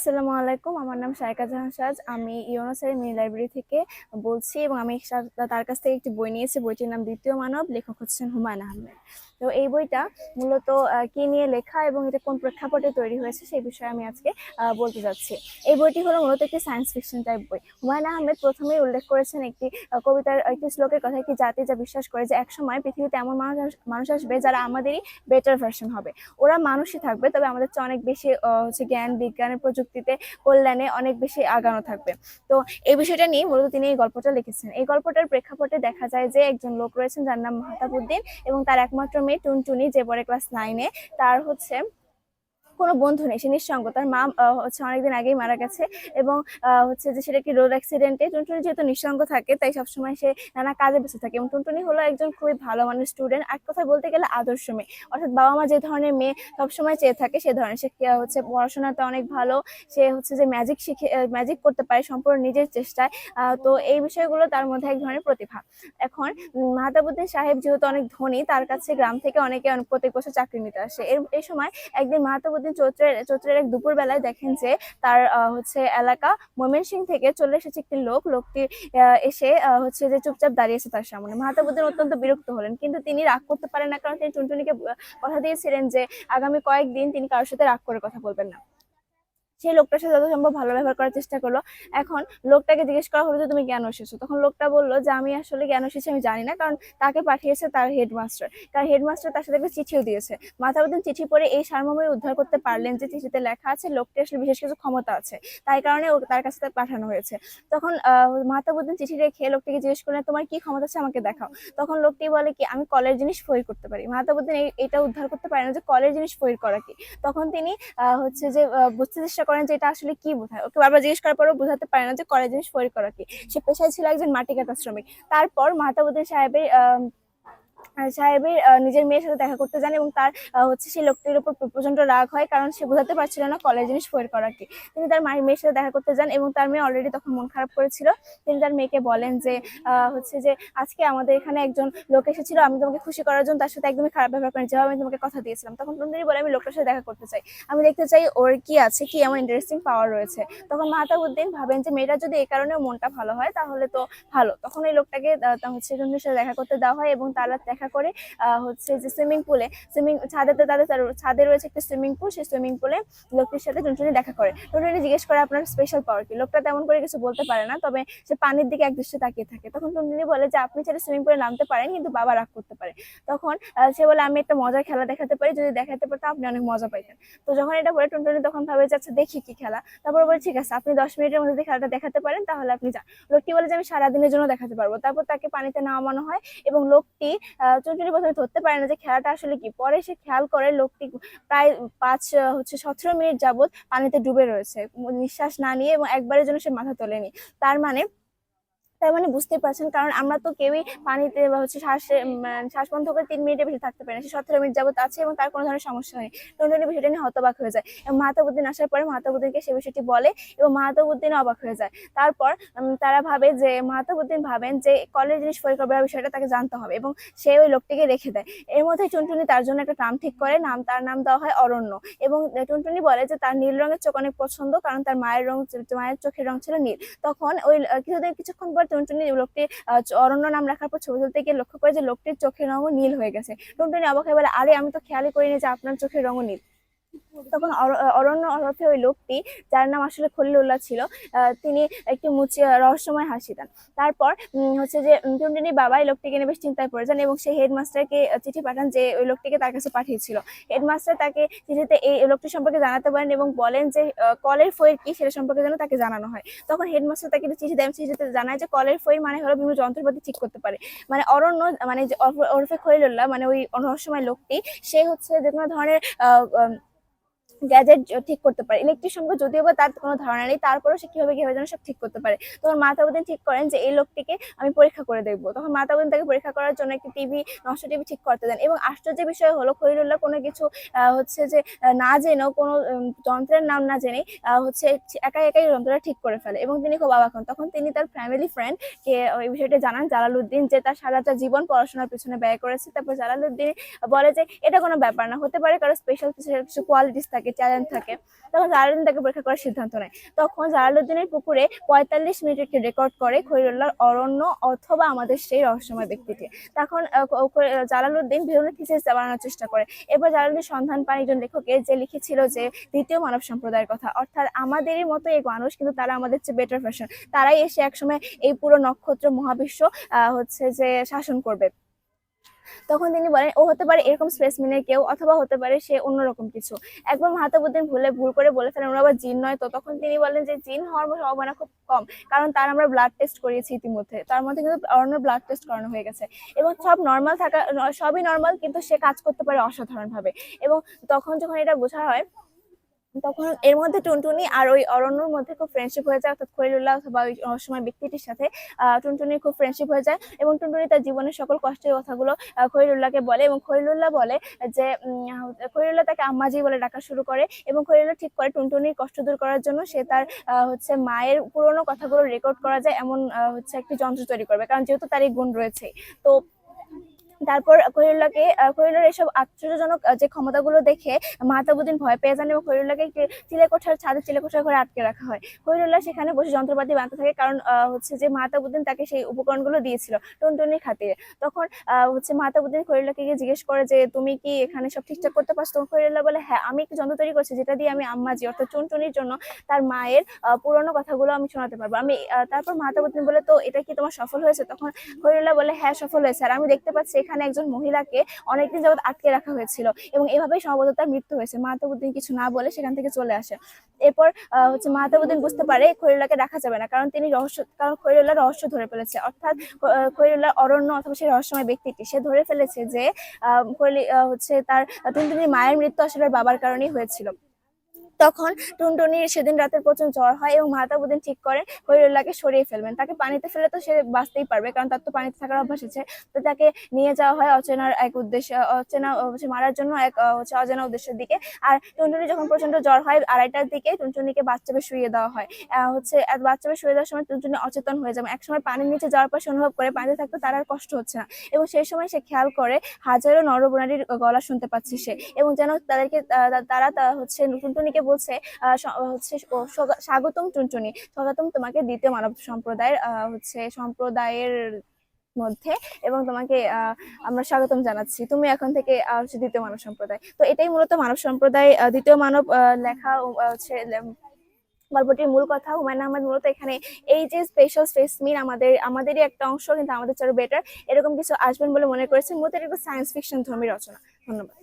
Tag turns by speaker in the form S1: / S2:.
S1: আসসালামু আলাইকুম, আমার নাম শায়কা জাহান সাজ। আমি ইউনোসারি মিনি লাইব্রেরি থেকে বলছি এবং আমি তার কাছ থেকে একটি বই নিয়েছি। বইটির নাম দ্বিতীয় মানব, লেখক হচ্ছেন হুমায়ুন আহমেদ। তো এই বইটা মূলত কি নিয়ে লেখা এবং এটা কোন প্রেক্ষাপটে তৈরি হয়েছে সেই বিষয়ে আমি আজকে বলতে যাচ্ছি। এই বইটি হলো মূলত একটি সায়েন্স ফিকশন টাইপ বই। হুমায়ুন আহমেদ প্রথমেই উল্লেখ করেছেন একটি কবিতার একটি শ্লোকের কথা একটি জাতি যা বিশ্বাস করে যে একসময় পৃথিবীতে এমন মানুষ মানুষ আসবে যারা আমাদেরই বেটার ভার্সন হবে। ওরা মানুষই থাকবে, তবে আমাদের চেয়ে অনেক বেশি হচ্ছে জ্ঞান, বিজ্ঞানের প্রযুক্তিতে কল্যাণে অনেক বেশি আগানো থাকবে। তো এই বিষয়টা নিয়ে মূলত তিনি এই গল্পটা লিখেছেন। এই গল্পটার প্রেক্ষাপটে দেখা যায় যে একজন লোক রয়েছেন যার নাম মাহতাবুদ্দিন এবং তার একমাত্র মেয়ে টুনটুনি যে পড়ে ক্লাস নাইনে তার হচ্ছে কোনো বন্ধু নেই। সে নিঃসঙ্গ। তার মা হচ্ছে অনেকদিন আগেই মারা গেছে এবং হচ্ছে যে সেটা কি রোড অ্যাক্সিডেন্টে টুনটুনি যেহেতু নিঃসঙ্গ থাকে, তাই সবসময় সে নানা কাজে ব্যস্ত থাকে এবং টুনটুনি হলো একজন খুবই ভালো মানের স্টুডেন্ট এক কথায় বলতে গেলে আদর্শ মেয়ে। অর্থাৎ বাবা মা যে ধরনের মেয়ে সবসময় চেয়ে থাকে সে ধরনের। সে হচ্ছে পড়াশোনাতে অনেক ভালো। সে হচ্ছে যে ম্যাজিক শিখে ম্যাজিক করতে পারে সম্পূর্ণ নিজের চেষ্টায়। তো এই বিষয়গুলো তার মধ্যে এক ধরনের প্রতিভা। এখন মাহতাবুদ্দিন সাহেব যেহেতু অনেক ধনী, তার কাছে গ্রাম থেকে অনেক- প্রত্যেক বছর চাকরি নিতে আসে। এর এই সময় একদিন মাহতাবুদ্দিন চৈত্রের চৈত্রের এক দুপুর বেলায় দেখেন যে তার হচ্ছে এলাকা ময়মনসিং থেকে চলে এসেছে একটি লোক। লোকটি এসে হচ্ছে যে চুপচাপ দাঁড়িয়েছে তার সামনে। মাহতাবুদ্দিন অত্যন্ত বিরক্ত হলেন, কিন্তু তিনি রাগ করতে পারেন না, কারণ তিনি টুনটুনিকে কথা দিয়েছিলেন যে আগামী কয়েকদিন তিনি কারোর সাথে রাগ করে কথা বলবেন না। সেই লোকটার সাথে যত সম্ভব ভালো ব্যবহার করার চেষ্টা করল। এখন লোকটাকে জিজ্ঞেস করা হলো যে, তুমি কেন এসেছ? তখন লোকটা বলল যে, আমি আসলে কেন এসেছি আমি জানি না। কারণ তাকে পাঠিয়েছে তার হেডমাস্টার। কারণ হেডমাস্টার তার সাথে একটা চিঠিও দিয়েছে। মাথাবুদ্দিন চিঠি পড়ে এই সারমর্মে উদ্ধার করতে পারলেন যে, চিঠিতে লেখা আছে, লোকটি আসলে বিশেষ কিছু ক্ষমতা আছে। তাই কারণে তার কাছে পাঠানো হয়েছে। তখন মাতাবুদ্দিন চিঠি রেখে লোকটিকে জিজ্ঞেস করলেন, তোমার কি ক্ষমতা আছে আমাকে দেখাও? তখন লোকটি বলে কি, আমি কলের জিনিস ফইর করতে পারি। এই- এটা উদ্ধার করতে পারে না যে, কলের জিনিস ফইর করা কি? তখন তিনি হচ্ছে যে বুঝতে চেষ্টা করেন যে এটা আসলে কি বোঝায়? ওকে বারবার জিজ্ঞেস করার পরও বোঝাতে পারে না যে কলের জিনিস পরি করা কি? সে পেশায় ছিল একজন মাটি কাটা শ্রমিক। তারপর মাতাবুদ্দিন সাহেবের সাহেবের নিজের মেয়ের সাথে দেখা করতে যান এবং তার হচ্ছে সেই লোকটির উপর প্রচণ্ড রাগ হয় কারণ সে বোঝাতে পারছিল না কলের জিনিস ফের করা কি। তিনি তার মায়ের মেয়ের সাথে দেখা করতে যান এবং তার মেয়ে অলরেডি তখন মন খারাপ করেছিল। তিনি তার মেয়েকে বলেন যে হচ্ছে যে, আজকে আমাদের এখানে একজন লোক এসেছিল, আমি তোমাকে খুশি করার জন্য তার সাথে একদমই খারাপ ব্যবহার করেন। যেভাবে আমি তোমাকে কথা দিয়েছিলাম। তখন টুনটুনি বলে, আমি লোকটার সাথে দেখা করতে চাই। আমি দেখতে চাই ওর কি আছে, কি এমন ইন্টারেস্টিং পাওয়ার রয়েছে। তখন মাহতাবুদ্দিন ভাবেন যে, মেয়েটা যদি এই কারণে মনটা ভালো হয়, তাহলে তো ভালো। তখন এই লোকটাকে হচ্ছে সাথে দেখা করতে দেওয়া হয় এবং তারা দেখা করে হচ্ছে যে সুইমিং পুলে সুইমিং ছাদেতে তাদের ছাদে রয়েছে একটা সুইমিং পুল সেই সুইমিং পুলে লোকটির সাথে টুনটুনি দেখা করে। টুনটুনি জিজ্ঞেস করে, আপনার স্পেশাল পাওয়ার কি? লোকটা তেমন করে কিছু বলতে পারে না, তবে সে পানির দিকে একদৃষ্টে তাকিয়ে থাকে। তখন টুনটুনি বলে যে, আপনি চাইলে সুইমিং পুলে নামতে পারেন, কিন্তু বাবা রাগ করতে পারে। তখন সে বলে, আমি একটা মজার খেলা দেখাতে পারি, যদি দেখাতে পারতাম আপনি অনেক মজা পাইতেন। তো যখন এটা বলে, টুনটুনি তখন ভাবে যে আচ্ছা দেখি কি খেলা। তারপর বলে, ঠিক আছে, আপনি দশ মিনিটের মধ্যে খেলাটা দেখাতে পারেন, তাহলে আপনি যান। লোকটি বলে যে, আমি সারাদিনের জন্য দেখাতে পারব। তারপর তাকে পানিতে নামানো হয় এবং লোকটি আহ, বছর ধরতে পারে না যে খেলাটা আসলে কি। পরে সে খেয়াল করে লোকটি প্রায় পাঁচ হচ্ছে সতেরো মিনিট যাবত পানিতে ডুবে রয়েছে। নিঃশ্বাস না নিয়ে এবং একবারের জন্য সে মাথা তোলেনি। তার মানে তার মানে বুঝতে পারছেন কারণ আমরা তো কেউই পানিতে বা হচ্ছে শ্বাসে উম, শ্বাস বন্ধ করে তিন মিনিটের বেশি থাকতে পারি না। সে সতেরো মিনিট যাবত আছে এবং তার কোনো ধরনের সমস্যা হয়নি টুনটুনি বিষয়টা নিয়ে হতবাক হয়ে যায় এবং মাহতাবুদ্দিন আসার পরে মাহতাবুদ্দিনকে সে বিষয়টি বলে এবং মাহতাবুদ্দিন অবাক হয়ে যায়। তারপর তারা ভাবে যে মাহতাবুদ্দিন ভাবেন যে কলের জিনিস পরীক্ষা করার বিষয়টা তাকে জানতে হবে এবং সে ওই লোকটিকে রেখে দেয়। এর মধ্যে টুনটুনি তার জন্য একটা নাম ঠিক করে নাম তার নাম দেওয়া হয় অরণ্য এবং টুনটুনি বলে যে তার নীল রঙের চোখ অনেক পছন্দ কারণ তার মায়ের রং মায়ের চোখের রং ছিল নীল। তখন ওই কিছুদিন কিছুক্ষণ পর টুনটুনি লোকটি অরণ্য নাম রাখার পর ছবি তুলতে গিয়ে লক্ষ্য করে যে লোকটির চোখের রঙও নীল হয়ে গেছে। টুনটুনি অবাক বলে, আরে, আমি তো খেয়ালই করিনি যে আপনার চোখের রঙও নীল। তখন অর- অরণ্য অর্থে ওই লোকটি, যার নাম আসলে খলিলুল্লাহ ছিল তিনি একটি মুচি রহস্যময় হাসি দেন। তারপর হচ্ছে যে টুনটুনির বাবা এই লোকটিকে নিয়ে বেশ চিন্তায় পড়ে যান এবং সেই হেডমাস্টারকে চিঠি পাঠান যে, ওই লোকটিকে তার কাছে পাঠিয়েছিল। হেডমাস্টার তাকে চিঠিতে এই লোকটি সম্পর্কে জানাতে পারেন এবং বলেন যে কলের ফইর কি সেটা সম্পর্কে যেন তাকে জানানো হয়। তখন হেডমাস্টার তাকে চিঠি দেন, চিঠিতে জানায় যে, কলের ফইর মানে হলো বিভিন্ন যন্ত্রপাতি ঠিক করতে পারে। মানে অরণ্য মানে ওরফে- খলিলুল্লাহ মানে ওই রহস্যময় লোকটি, সে হচ্ছে যে কোনো ধরনের গ্যাজেট ঠিক করতে পারে। ইলেকট্রিক সম্পর্কে যদিও বা তার কোনো ধারণা নেই, তারপরেও সে কীভাবে কীভাবে যেন সব ঠিক করতে পারে। তখন মাতাবুদ্দিন ঠিক করেন যে, এই লোকটিকে আমি পরীক্ষা করে দেখব। তখন মাতাবুদ্দিন তাকে পরীক্ষা করার জন্য একটি টিভি, নষ্ট টিভি ঠিক করতে দেন এবং আশ্চর্য বিষয় হলো, খলিলুল্লাহ কোনো কিছু হচ্ছে যে না জেনেও কোনো যন্ত্রের নাম না জেনে হচ্ছে একাই একাই যন্ত্রটা ঠিক করে ফেলে এবং তিনি খুব অবাক হন। তখন তিনি তার ফ্যামিলি ফ্রেন্ড কে ওই বিষয়টা জানান, জালালউদ্দিন, যে তার সারাটা জীবন পড়াশোনার পিছনে ব্যয় করেছে। তারপর জালালউদ্দিন বলে যে, এটা কোনো ব্যাপার না, হতে পারে কারও স্পেশাল কিছু কিছু কোয়ালিটিস থাকে থাকে চ্যালেঞ্জ থাকে, তখন জালালুদ্দিন তাকে পরীক্ষা করার সিদ্ধান্ত নেয়। তখন জালালুদ্দিনের পুকুরে পঁয়তাল্লিশ মিনিট একটি রেকর্ড করে খৈরুল্লাহর অরণ্য অথবা আমাদের সেই রহস্যময় ব্যক্তিটি তখন জালালুদ্দিন বিভিন্ন থিসিস বানানোর চেষ্টা করে। এবার জালালুদ্দিন সন্ধান পান একজন লেখকের, যে লিখেছিল যে, দ্বিতীয় মানব সম্প্রদায়ের কথা। অর্থাৎ আমাদেরই মতো এই মানুষ, কিন্তু তারা আমাদের চেয়ে বেটার ফ্যাশন তারাই এসে একসময় এই পুরো নক্ষত্র মহাবিশ্ব হচ্ছে যে শাসন করবে। তখন তিনি বলেন, ও হতে পারে এরকম স্পেসম্যানের কেউ অথবা হতে পারে সে অন্যরকম কিছু। একবার মাহাতাবুদ্দিন ভুলে ভুল করে বলে ফেলেন ওরা আবার জিন নয় তো? তখন তিনি বলেন যে, জিন হওয়ার সম্ভাবনা খুব কম, কারণ তার আমরা ব্লাড টেস্ট করিয়েছি ইতিমধ্যে। তার মধ্যে কিন্তু অন্য ব্লাড টেস্ট করানো হয়ে গেছে। এবং সব নর্মাল থাকা, সবই নর্মাল কিন্তু সে কাজ করতে পারে অসাধারণভাবে। এবং তখন যখন এটা বোঝা হয় তখন এর মধ্যে টুনটুনি আর ওই অরণ্যর মধ্যে খুব ফ্রেন্ডশিপ হয়ে যায়, অর্থাৎ খলিলুল্লাহ অথবা ওই সময় ব্যক্তিটির সাথে টুনটুনির খুব ফ্রেন্ডশিপ হয়ে যায় এবং টুনটুনি তার জীবনের সকল কষ্টের কথাগুলো খলিলুল্লাহকে বলে এবং খলিলুল্লাহ বলে যে খলিলুল্লাহ তাকে আম্মাজি বলে ডাকা শুরু করে এবং খলিলুল্লাহ ঠিক করে টুনটুনির কষ্ট দূর করার জন্য সে তার হচ্ছে মায়ের পুরোনো কথাগুলো রেকর্ড করা যায়, এমন হচ্ছে একটি যন্ত্র তৈরি করবে। কারণ যেহেতু তার এই গুণ রয়েছে। তো তারপর খৈরুল্লাহকে খৈরুল্লার এসব আশ্চর্যজনক যে ক্ষমতাগুলো দেখে মাহতাবুদ্দিন ভয় পেয়ে যান এবং খৈরুল্লাহকে চিলেকোঠার ছাদে চিলেকোঠার ঘরে আটকে রাখা হয়। খৈরুল্লাহ সেখানে বসে যন্ত্রপাতি বানাতে থাকে কারণ হচ্ছে যে মাহতাবুদ্দিন তাকে সেই উপকরণগুলো দিয়েছিল টুনটুনির খাতিরে। তখন হচ্ছে মাহতাবুদ্দিন খৈরুল্লাহকে গিয়ে জিজ্ঞেস করে যে, তুমি কি এখানে সব ঠিকঠাক করতে পারছ? তখন খৈরুল্লাহ বলে হ্যাঁ আমি একটি যন্ত্র তৈরি করছি, যেটা দিয়ে আমি আম্মাজি, অর্থাৎ টুনটুনির জন্য তার মায়ের পুরোনো কথাগুলো আমি শোনাতে পারব। আমি তারপর মাহতাবুদ্দিন বলে, তো এটা কি তোমার সফল হয়েছে? তখন খৈরুল্লাহ বলে হ্যাঁ সফল হয়েছে। আর আমি দেখতে পাচ্ছি এখানে একজন মহিলাকে অনেকদিন যাবত আটকে রাখা হয়েছিল এবং এভাবেই সম্ভবত তার মৃত্যু হয়েছে। মাহতাবুদ্দিন কিছু না বলে সেখান থেকে চলে আসে। এরপর হচ্ছে মাহতাবুদ্দিন বুঝতে পারে খৈরুল্লাহকে রাখা যাবে না, কারণ তিনি রহস্য, কারণ খৈরুল্লাহ রহস্য ধরে ফেলেছে। অর্থাৎ খৈরুল্লাহ অরণ্য অথবা সেই রহস্যময় ব্যক্তিটি, সে ধরে ফেলেছে যে হচ্ছে তার টুনটুনির মায়ের মৃত্যু আসলে বাবার কারণেই হয়েছিল। তখন টুনটুনির সেদিন রাতের প্রচণ্ড জ্বর হয় এবং মাতাবুদ্দিন ঠিক করে হরিউল্লাহকে সরিয়ে ফেলবেন। তাকে পানিতে ফেলে তো সে বাঁচতেই পারবে, কারণ তার তো পানিতে থাকার অভ্যাস আছে। তো তাকে নিয়ে যাওয়া হয় অচেনার এক উদ্দেশ্য, অচেনা মারার জন্য এক হচ্ছে অজানা উদ্দেশ্যের দিকে। আর টুনটুনি যখন প্রচণ্ড জ্বর হয় আড়াইটার দিকে টুনটুনিকে বাচ্চাবে শুয়ে দেওয়া হয়। হচ্ছে বাচ্চাবে শুয়ে দেওয়ার সময় টুনটুনি অচেতন হয়ে যাবে। এক সময় পানির নিচে যাওয়ার পর অনুভব করে পানিতে থাকতে তার আর কষ্ট হচ্ছে না। এবং সেই সময় সে খেয়াল করে হাজারো নরবনারীর গলা শুনতে পাচ্ছে সে। এবং যেন তাদেরকে তারা হচ্ছে টুনটুনিকে বলছে হচ্ছে স্বাগতম টুনটুনি। স্বাগতম তোমাকে দ্বিতীয় মানব সম্প্রদায়ের হচ্ছে, সম্প্রদায়ের মধ্যে এবং তোমাকে আমরা স্বাগতম জানাচ্ছি। তুমি এখন থেকে দ্বিতীয় মানব সম্প্রদায়। তো এটাই মূলত মানব সম্প্রদায় দ্বিতীয় মানব লেখা হচ্ছে গল্পটির মূল কথা, হুমায়ুন আহমেদ মূলত এখানে, এই যে স্পেশাল স্পেসমিন আমাদের, আমাদেরই একটা অংশ, কিন্তু আমাদের চেয়ে বেটার এরকম কিছু আসবেন বলে মনে করেছেন, মূলত এটা একটা সায়েন্স ফিকশন ধর্মী রচনা। ধন্যবাদ।